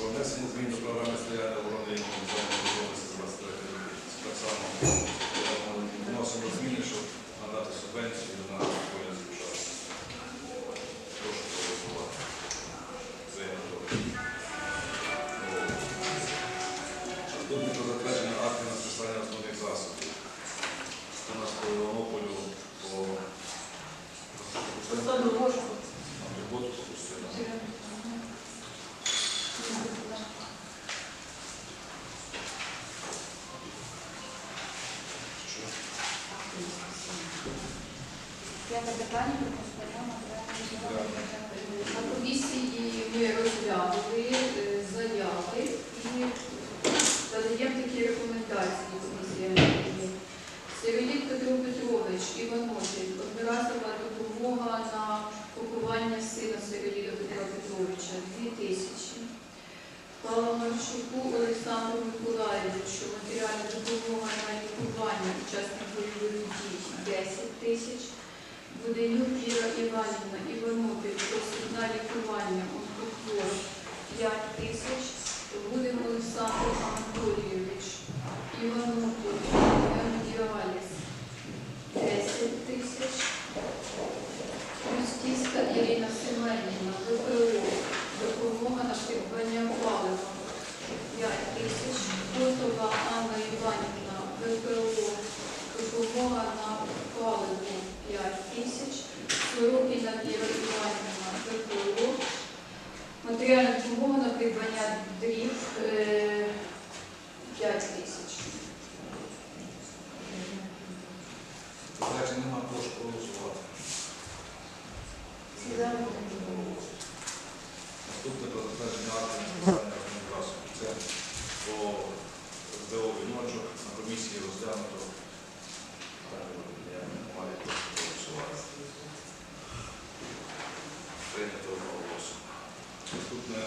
про внесення змін до програми сприяння оборони. Олександру Миколаєвичу, матеріальна допомога на лікування учасників бойових дій 10 тисяч. Буденюк Віра Іванівна, Іванопіль, на лікування онкохвор 5 тисяч. Будем Олександр Анатолійович, Іванопіль, Гемодіаліз 10 тисяч. Мостівська Ірина Семенівна, ВПО, допомога на придбання палива 5 тисяч. Котова Анна Іванівна, ВПО, допомога на паливо 5 тисяч. Сорокіна Віра Іванівна, ВПО, матеріальна придбання дрів е, 5 тисяч. Заперечень немає, прошу проголосувати. Наступне про затвердження актів на списання. Це по СДО «Віночок» на комісії розглянуто. Я не маю прошу проголосувати. Прийнято одноголосно. Наступне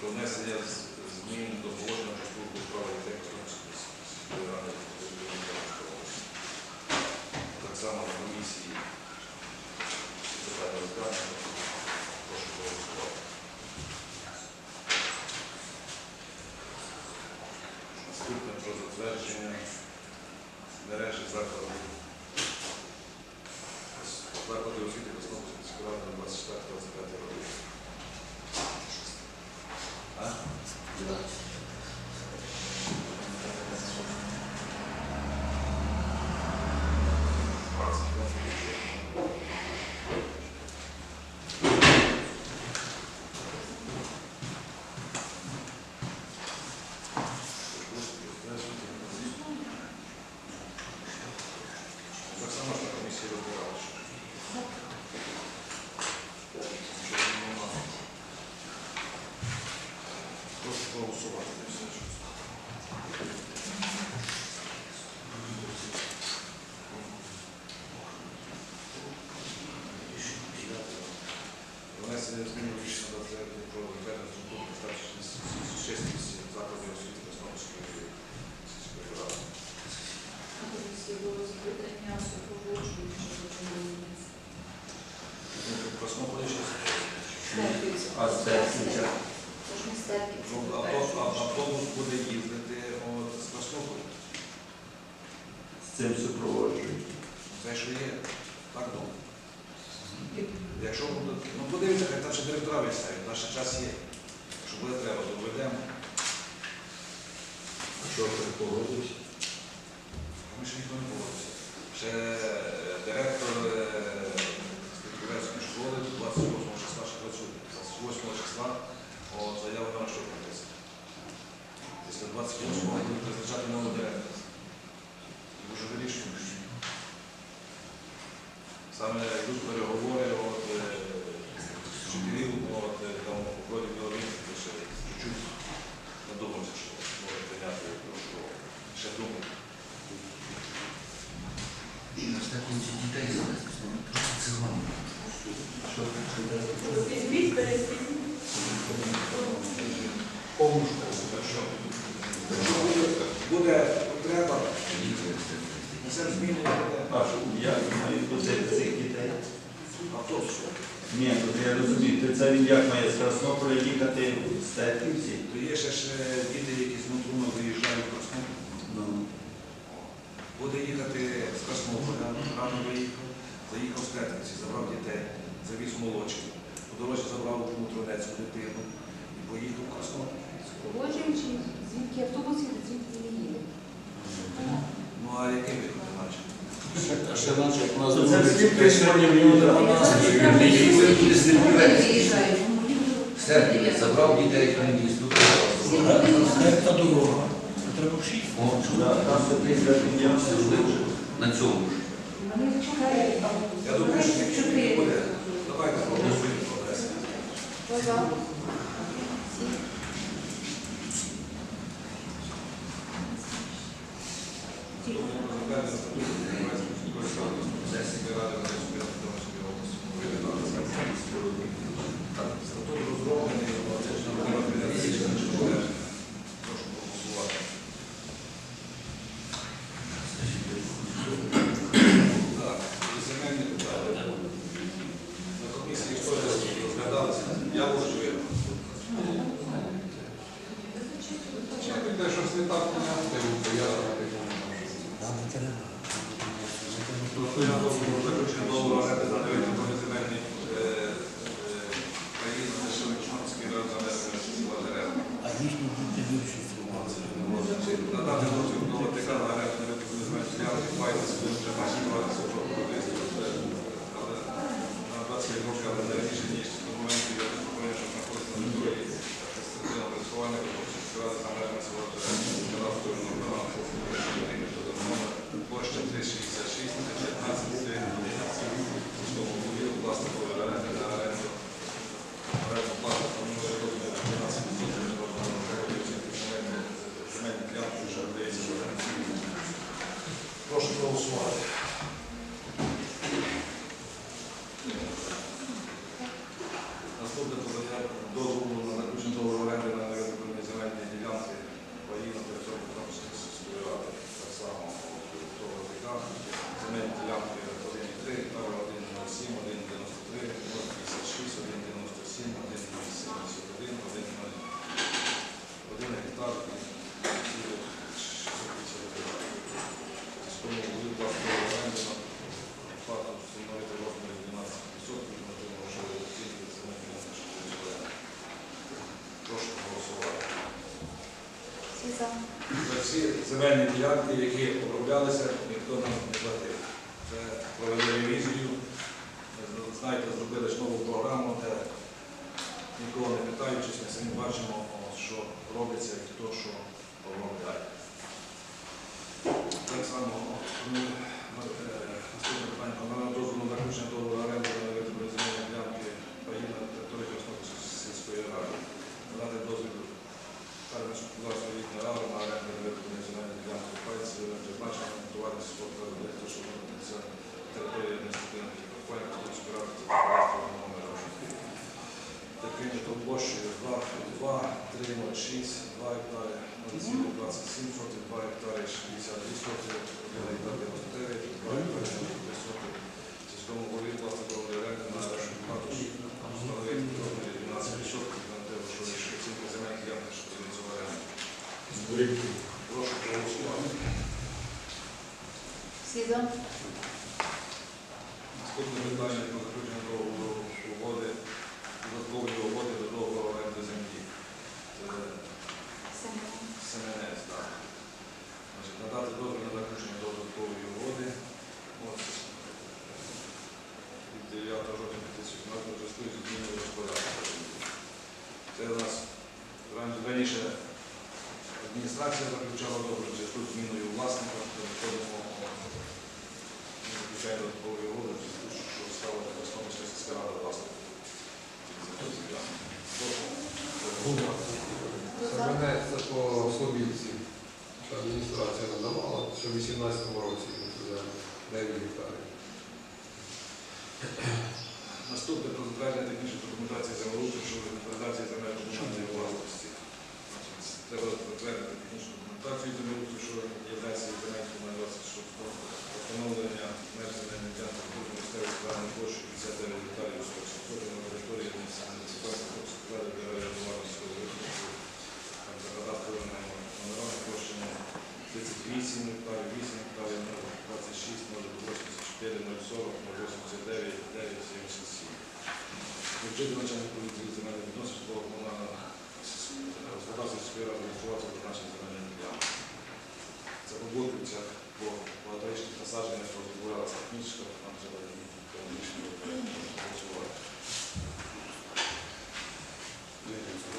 про внесення змін до положення про службу справи дітей Костромської сільської ради Костромської області. Так само на комісії питання розглянуто. Прошу голосувати. Наступне про затвердження мережі закладів закладів освіти Костромської сільської ради на 24-25 роки. А? Так само ж на комісії розбирали. що. Що нема. Прошу проголосувати. Внесення змін у рішення про ведення структурних статусів шість закладів освіти Костромської сільської ради. На комісії було запитання супроводжуючого допомоги. Тут Краснополі щось. Степівця. А Це ж Ну, а- автобус буде їздити от, з Краснополя. З цим супроводжують. Це що є, так думаю. Якщо буде, ну подивіться, хай там ще директора виясняють, наш час є. Якщо буде треба, то введемо. А що ви погодились? Ми ще ніхто не погодився. Ще е, директор е, Степівецької школи 28 числа ще працює. 28 числа от, заяву на що прописати. Після 28 будуть призначати нового директора. І вже вирішуємо. Саме йдуть переговори от, е, з вчителів, от, е, там у ході білорусі ще чуть-чуть надумався, що може прийняти що ще думаю. Що це? Візьміть, перезвіть. Повну Так що, якщо буде потреба, несемо зміни, буде А що, мають бути цих дітей? автобус. Ні, я розумію, то це він як має з Краснополя їхати в Степівці? То є ще ж діти, які з Монтруна виїжджають в Краснополь. Ну, Буде їхати з Краснополя, рано виїхав, заїхав з Петрівці, забрав дітей, завіз молочки дорозі забрав у тронецьку дитину і поїхав в Краснопільську. Погоджуючи, звідки автобус звідки не їде. Ну а яким він бачив? А ще наче як нас друзі, сьогодні в нього. Сергій забрав дітей на храністу. Та дорога. На цьому ж. Я думаю, що якщо ти буде, давайте. Buongiorno. Sì. Sì. Sì. Sì. Sì. Sì. Sì. Sì. Sì. Sì. Sì. Sì. Sì. Sì. Sì. Sì. Sì. Sì. Şimdi takdim yapmayalım. Ya Rabbi. Dolayısıyla burada köşede olarak За. За всі земельні ділянки, які оброблялися, ніхто нам не платив. Це провели ревізію. Знаєте, зробили ж нову програму, де нікого не питаючись, ми самі бачимо, що робиться і хто, що. сільському голові власне оренди на аркуш встановити розмірі 12% на те, що оцінка земельних ділянки, що органи. Прошу проголосувати. Наступне питання Дума. Сабинець по що Адміністрація надавала, що в 2018 році за 9 гектарів. Наступне про затвердження технічної документації за що... бюджеті начальник поліції земельних відносин по господарства сільської ради відсувати призначення земельної ділянки. Це побудується бо багаторічних насадженнях, що відбувалася технічка, нам треба і економічно працювати.